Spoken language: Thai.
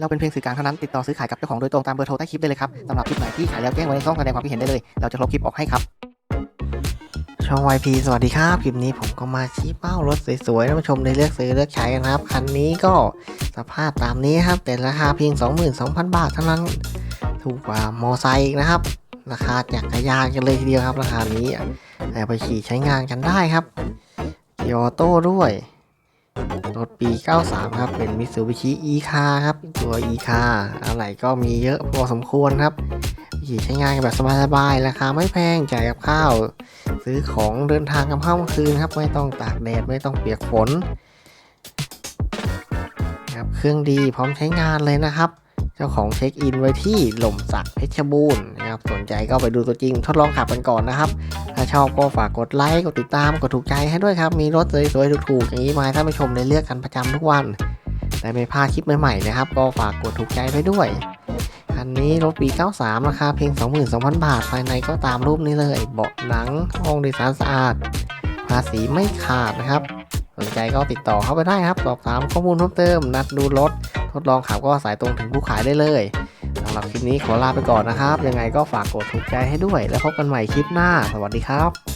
เราเป็นเพียงสื่อกลางเท่านั้น ติดต่อซื้อขายกับเจ้าของโดยตรงตามเบอร์โทรใต้คลิปได้เลยครับสำหรับคลิปไหนที่ขายแล้วแจ้งไว้ในช่องแสดงความคิดเห็นได้เลย เราจะลบคลิปออกให้ครับ ช่อง YP สวัสดีครับ คลิปนี้ผมก็มาชี้เป้ารถสวยๆท่านผู้ชมได้เลือกซื้อเลือกใช้กันครับ คันนี้ก็สภาพตามนี้ครับ แต่ราคาเพียง 22,000 บาทเท่านั้น ถูกกว่ามอไซค์นะครับ ราคาจักรยานกันเลยทีเดียวครับ ราคานี้ไปขี่ใช้งานกันได้ครับเกียร์ออโต้ด้วย รถปี 93 ครับ เป็น Mitsubishi e-car ครับ ตัว e-car อะไรก็มีเยอะพอสมควรครับขี่ใช้งานแบบสบายๆ ราคาไม่แพง จ่ายกับข้าว ซื้อของเดินทางกับข้าวคืนครับ ไม่ต้องตากแดด ไม่ต้องเปียกฝน ครับ เครื่องดีพร้อมใช้งานเลยนะครับ จ้าของเช็คอินไว้ที่หล่มสักเพชรบูรณ์นะครับสนใจก็ไปดูตัวจริงทดลองขับกันก่อนนะครับ ถ้าชอบก็ฝากกดไลค์กดติดตามกดถูกใจให้ด้วยครับ มีรถสวยๆถูกๆอย่างนี้มาให้ท่านผู้ชมได้เลือกกันประจำทุกวันแต่ไม่พลาดคลิปใหม่ๆนะครับ ก็ฝากกดถูกใจไปด้วยคันนี้รถปี 93 ราคาเพียง 22,000 บาท ภายในก็ตามรูปนี้เลยเบาะหนังห้องโดยสารสะอาด ภาษีไม่ขาดนะครับ สนใจก็ติดต่อเข้าไปได้ครับสอบถามข้อมูลเพิ่มเติมนัดดูรถ ทดลองขับก็สายตรงถึงผู้ขายได้เลยสำหรับคลิปนี้ขอลาไปก่อนนะครับ ยังไงก็ฝากกดถูกใจให้ด้วย แล้วพบกันใหม่คลิปหน้า สวัสดีครับ